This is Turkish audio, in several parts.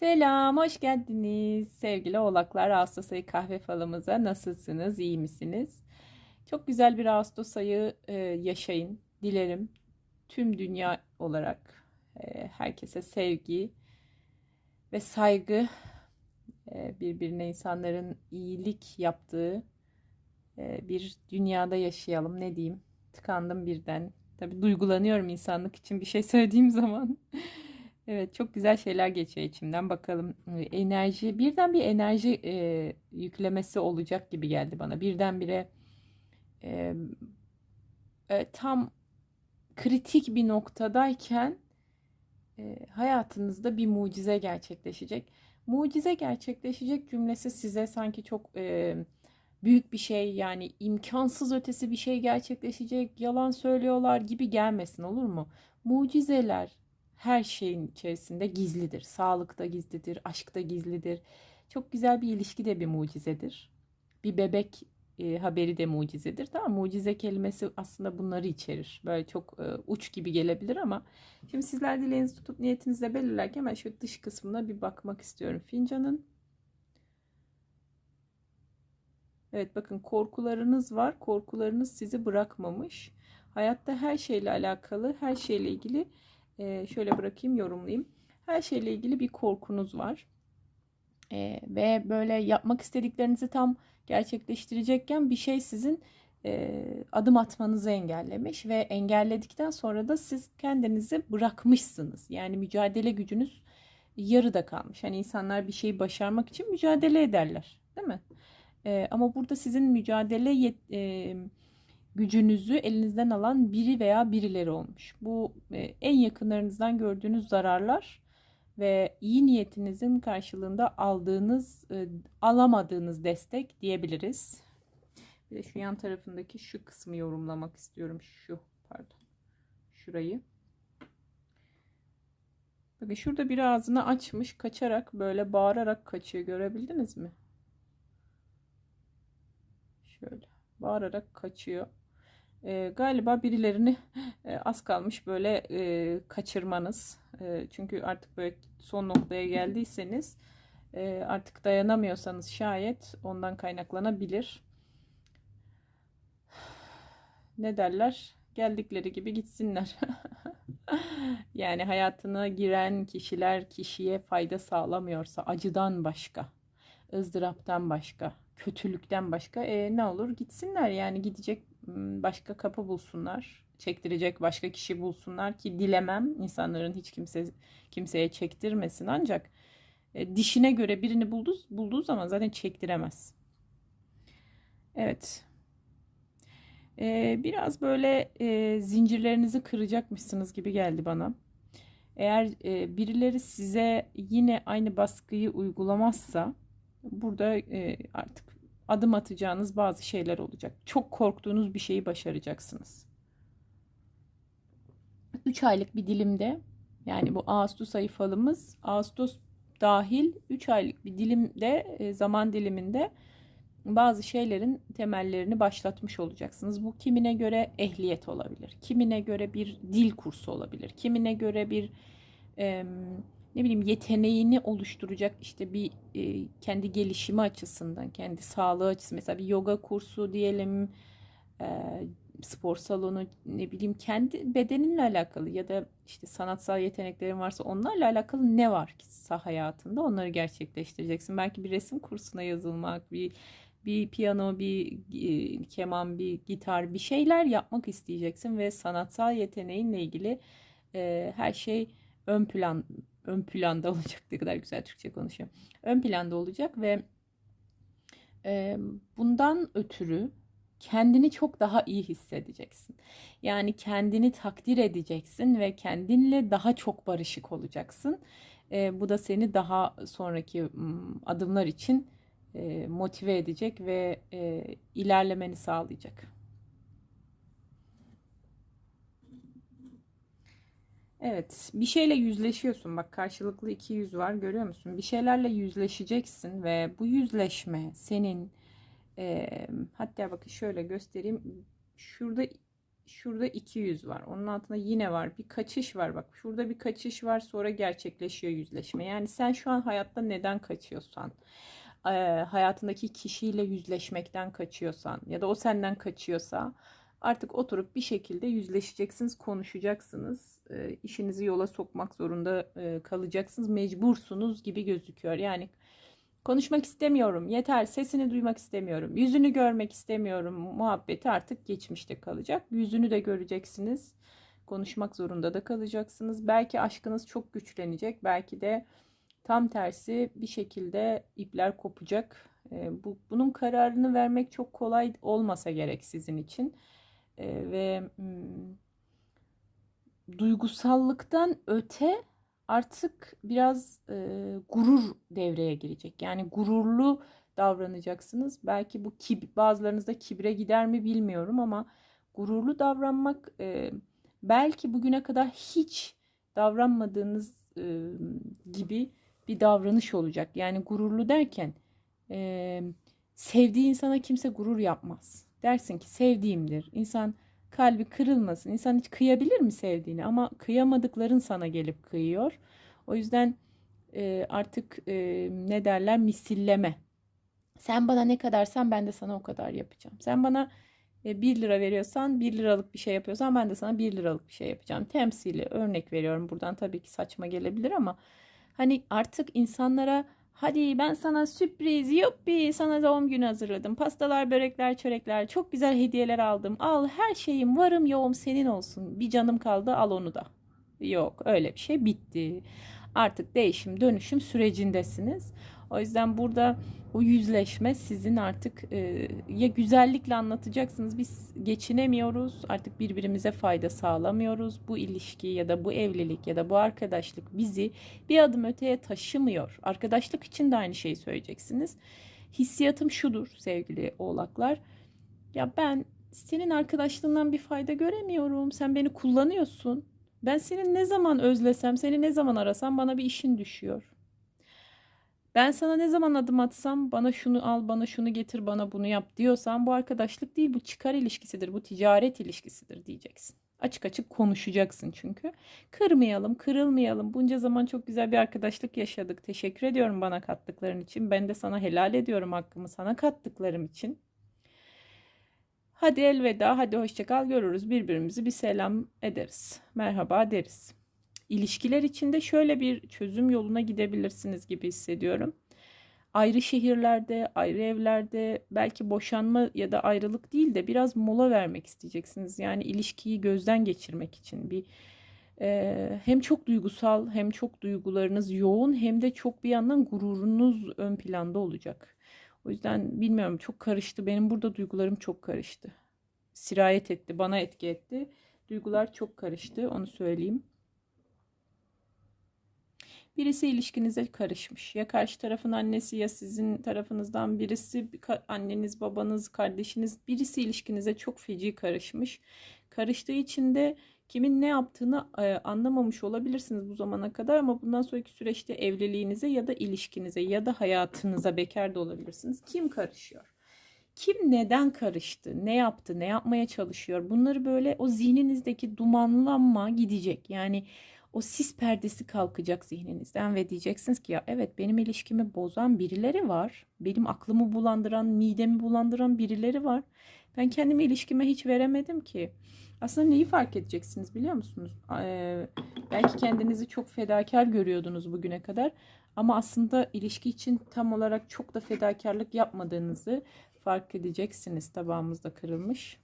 Selam, hoş geldiniz sevgili oğlaklar. Ağustos ayı kahve falımıza nasılsınız, iyi misiniz? Çok güzel bir Ağustos ayı e, yaşayın dilerim. Tüm dünya olarak e, herkese sevgi ve saygı, e, birbirine insanların iyilik yaptığı e, bir dünyada yaşayalım. Ne diyeyim? Tıkandım birden. Tabii duygulanıyorum insanlık için bir şey söylediğim zaman. Evet çok güzel şeyler geçiyor içimden. Bakalım e, enerji birden bir enerji e, yüklemesi olacak gibi geldi bana. Birdenbire e, e, tam kritik bir noktadayken e, hayatınızda bir mucize gerçekleşecek. Mucize gerçekleşecek cümlesi size sanki çok e, büyük bir şey yani imkansız ötesi bir şey gerçekleşecek, yalan söylüyorlar gibi gelmesin olur mu? Mucizeler her şeyin içerisinde gizlidir. Sağlıkta gizlidir, aşkta gizlidir. Çok güzel bir ilişki de bir mucizedir. Bir bebek e, haberi de mucizedir. Tamam mucize kelimesi aslında bunları içerir. Böyle çok e, uç gibi gelebilir ama şimdi sizler dileğinizi tutup niyetinizle belirlerken ben şu dış kısmına bir bakmak istiyorum fincanın. Evet bakın korkularınız var. Korkularınız sizi bırakmamış. Hayatta her şeyle alakalı, her şeyle ilgili e, şöyle bırakayım yorumlayayım. Her şeyle ilgili bir korkunuz var. E, ve böyle yapmak istediklerinizi tam gerçekleştirecekken bir şey sizin e, adım atmanızı engellemiş ve engelledikten sonra da siz kendinizi bırakmışsınız. Yani mücadele gücünüz yarıda kalmış. Hani insanlar bir şeyi başarmak için mücadele ederler, değil mi? E, ama burada sizin mücadele yet, e, gücünüzü elinizden alan biri veya birileri olmuş. Bu e, en yakınlarınızdan gördüğünüz zararlar ve iyi niyetinizin karşılığında aldığınız, e, alamadığınız destek diyebiliriz. Bir de şu yan tarafındaki şu kısmı yorumlamak istiyorum. Şu, pardon. Şurayı. Bakın şurada bir ağzını açmış, kaçarak böyle bağırarak kaçıyor. Görebildiniz mi? Şöyle bağırarak kaçıyor. E, galiba birilerini e, az kalmış böyle e, kaçırmanız. E, çünkü artık böyle son noktaya geldiyseniz e, artık dayanamıyorsanız şayet ondan kaynaklanabilir. Ne derler? Geldikleri gibi gitsinler. yani hayatına giren kişiler kişiye fayda sağlamıyorsa acıdan başka, ızdıraptan başka, kötülükten başka e, ne olur gitsinler yani gidecek başka kapı bulsunlar. Çektirecek başka kişi bulsunlar ki dilemem insanların hiç kimse kimseye çektirmesin ancak e, dişine göre birini bulduğu, bulduğu zaman zaten çektiremez. Evet. E, biraz böyle e, zincirlerinizi kıracakmışsınız gibi geldi bana. Eğer e, birileri size yine aynı baskıyı uygulamazsa burada e, artık adım atacağınız bazı şeyler olacak. Çok korktuğunuz bir şeyi başaracaksınız. 3 aylık bir dilimde yani bu Ağustos ayı falımız Ağustos dahil 3 aylık bir dilimde e, zaman diliminde bazı şeylerin temellerini başlatmış olacaksınız. Bu kimine göre ehliyet olabilir. Kimine göre bir dil kursu olabilir. Kimine göre bir e, ne bileyim yeteneğini oluşturacak işte bir e, kendi gelişimi açısından, kendi sağlığı açısından mesela bir yoga kursu diyelim, e, spor salonu ne bileyim kendi bedeninle alakalı ya da işte sanatsal yeteneklerin varsa onlarla alakalı ne var ki hayatında onları gerçekleştireceksin. Belki bir resim kursuna yazılmak, bir bir piyano, bir e, keman, bir gitar, bir şeyler yapmak isteyeceksin ve sanatsal yeteneğinle ilgili e, her şey ön plan ön planda olacak. Ne kadar güzel Türkçe konuşuyor. Ön planda olacak ve e, bundan ötürü kendini çok daha iyi hissedeceksin. Yani kendini takdir edeceksin ve kendinle daha çok barışık olacaksın. E, bu da seni daha sonraki adımlar için e, motive edecek ve e, ilerlemeni sağlayacak. Evet, bir şeyle yüzleşiyorsun. Bak karşılıklı iki yüz var görüyor musun? Bir şeylerle yüzleşeceksin ve bu yüzleşme senin e, hatta bakın şöyle göstereyim. Şurada şurada 200 var. Onun altında yine var. Bir kaçış var. Bak şurada bir kaçış var. Sonra gerçekleşiyor yüzleşme. Yani sen şu an hayatta neden kaçıyorsan, hayatındaki kişiyle yüzleşmekten kaçıyorsan ya da o senden kaçıyorsa artık oturup bir şekilde yüzleşeceksiniz, konuşacaksınız. E, işinizi yola sokmak zorunda e, kalacaksınız. Mecbursunuz gibi gözüküyor. Yani Konuşmak istemiyorum. Yeter. Sesini duymak istemiyorum. Yüzünü görmek istemiyorum. Muhabbeti artık geçmişte kalacak. Yüzünü de göreceksiniz. Konuşmak zorunda da kalacaksınız. Belki aşkınız çok güçlenecek. Belki de tam tersi bir şekilde ipler kopacak. E, bu bunun kararını vermek çok kolay olmasa gerek sizin için. E, ve hmm, duygusallıktan öte artık biraz e, gurur devreye girecek. Yani gururlu davranacaksınız. Belki bu kib bazılarınızda kibre gider mi bilmiyorum ama gururlu davranmak e, belki bugüne kadar hiç davranmadığınız gibi bir davranış olacak. Yani gururlu derken sevdiği insana kimse gurur yapmaz. Dersin ki sevdiğimdir. İnsan kalbi kırılmasın. İnsan hiç kıyabilir mi sevdiğini? Ama kıyamadıkların sana gelip kıyıyor. O yüzden e, artık e, ne derler misilleme. Sen bana ne kadarsan ben de sana o kadar yapacağım. Sen bana e, 1 lira veriyorsan 1 liralık bir şey yapıyorsan ben de sana 1 liralık bir şey yapacağım. Temsili örnek veriyorum. Buradan tabii ki saçma gelebilir ama hani artık insanlara Hadi ben sana sürpriz yuppi sana doğum günü hazırladım. Pastalar, börekler, çörekler çok güzel hediyeler aldım. Al her şeyim varım yoğum senin olsun. Bir canım kaldı al onu da. Yok öyle bir şey bitti. Artık değişim dönüşüm sürecindesiniz. O yüzden burada o yüzleşme sizin artık e, ya güzellikle anlatacaksınız biz geçinemiyoruz artık birbirimize fayda sağlamıyoruz. Bu ilişki ya da bu evlilik ya da bu arkadaşlık bizi bir adım öteye taşımıyor. Arkadaşlık için de aynı şeyi söyleyeceksiniz. Hissiyatım şudur sevgili oğlaklar. Ya ben senin arkadaşlığından bir fayda göremiyorum. Sen beni kullanıyorsun ben seni ne zaman özlesem seni ne zaman arasam bana bir işin düşüyor ben sana ne zaman adım atsam bana şunu al, bana şunu getir, bana bunu yap diyorsan bu arkadaşlık değil, bu çıkar ilişkisidir, bu ticaret ilişkisidir diyeceksin. Açık açık konuşacaksın çünkü. Kırmayalım, kırılmayalım. Bunca zaman çok güzel bir arkadaşlık yaşadık. Teşekkür ediyorum bana kattıkların için. Ben de sana helal ediyorum hakkımı sana kattıklarım için. Hadi elveda, hadi hoşçakal görürüz birbirimizi bir selam ederiz. Merhaba deriz ilişkiler içinde şöyle bir çözüm yoluna gidebilirsiniz gibi hissediyorum. Ayrı şehirlerde, ayrı evlerde belki boşanma ya da ayrılık değil de biraz mola vermek isteyeceksiniz. Yani ilişkiyi gözden geçirmek için bir e, hem çok duygusal hem çok duygularınız yoğun hem de çok bir yandan gururunuz ön planda olacak. O yüzden bilmiyorum çok karıştı. Benim burada duygularım çok karıştı. Sirayet etti, bana etki etti. Duygular çok karıştı, onu söyleyeyim. Birisi ilişkinize karışmış. Ya karşı tarafın annesi ya sizin tarafınızdan birisi anneniz, babanız, kardeşiniz birisi ilişkinize çok feci karışmış. Karıştığı için de kimin ne yaptığını e, anlamamış olabilirsiniz bu zamana kadar ama bundan sonraki süreçte evliliğinize ya da ilişkinize ya da hayatınıza bekar da olabilirsiniz. Kim karışıyor? Kim neden karıştı? Ne yaptı? Ne yapmaya çalışıyor? Bunları böyle o zihninizdeki dumanlanma gidecek. Yani o sis perdesi kalkacak zihninizden ve diyeceksiniz ki ya evet benim ilişkimi bozan birileri var. Benim aklımı bulandıran, midemi bulandıran birileri var. Ben kendimi ilişkime hiç veremedim ki. Aslında neyi fark edeceksiniz biliyor musunuz? Ee, belki kendinizi çok fedakar görüyordunuz bugüne kadar. Ama aslında ilişki için tam olarak çok da fedakarlık yapmadığınızı fark edeceksiniz. Tabağımızda kırılmış.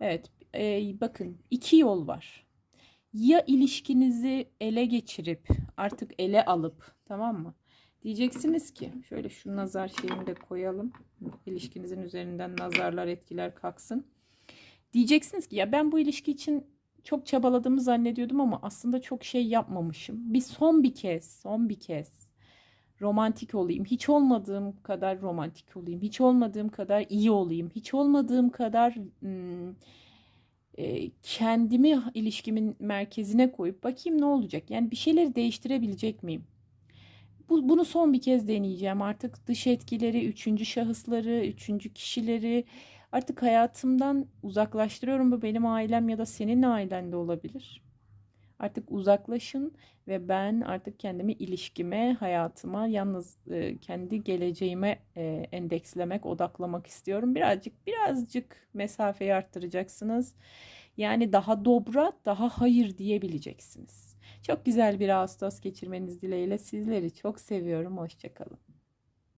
Evet e, bakın iki yol var ya ilişkinizi ele geçirip artık ele alıp tamam mı? Diyeceksiniz ki şöyle şu nazar şeyini de koyalım. İlişkinizin üzerinden nazarlar etkiler kalksın. Diyeceksiniz ki ya ben bu ilişki için çok çabaladığımı zannediyordum ama aslında çok şey yapmamışım. Bir son bir kez, son bir kez romantik olayım. Hiç olmadığım kadar romantik olayım. Hiç olmadığım kadar iyi olayım. Hiç olmadığım kadar hmm, e, kendimi ilişkimin merkezine koyup bakayım ne olacak? Yani bir şeyleri değiştirebilecek miyim? Bu, bunu son bir kez deneyeceğim. Artık dış etkileri, üçüncü şahısları, üçüncü kişileri Artık hayatımdan uzaklaştırıyorum. Bu benim ailem ya da senin ailen de olabilir. Artık uzaklaşın ve ben artık kendimi ilişkime, hayatıma, yalnız e, kendi geleceğime e, endekslemek, odaklamak istiyorum. Birazcık birazcık mesafeyi arttıracaksınız. Yani daha dobra, daha hayır diyebileceksiniz. Çok güzel bir Ağustos geçirmeniz dileğiyle sizleri çok seviyorum. Hoşçakalın.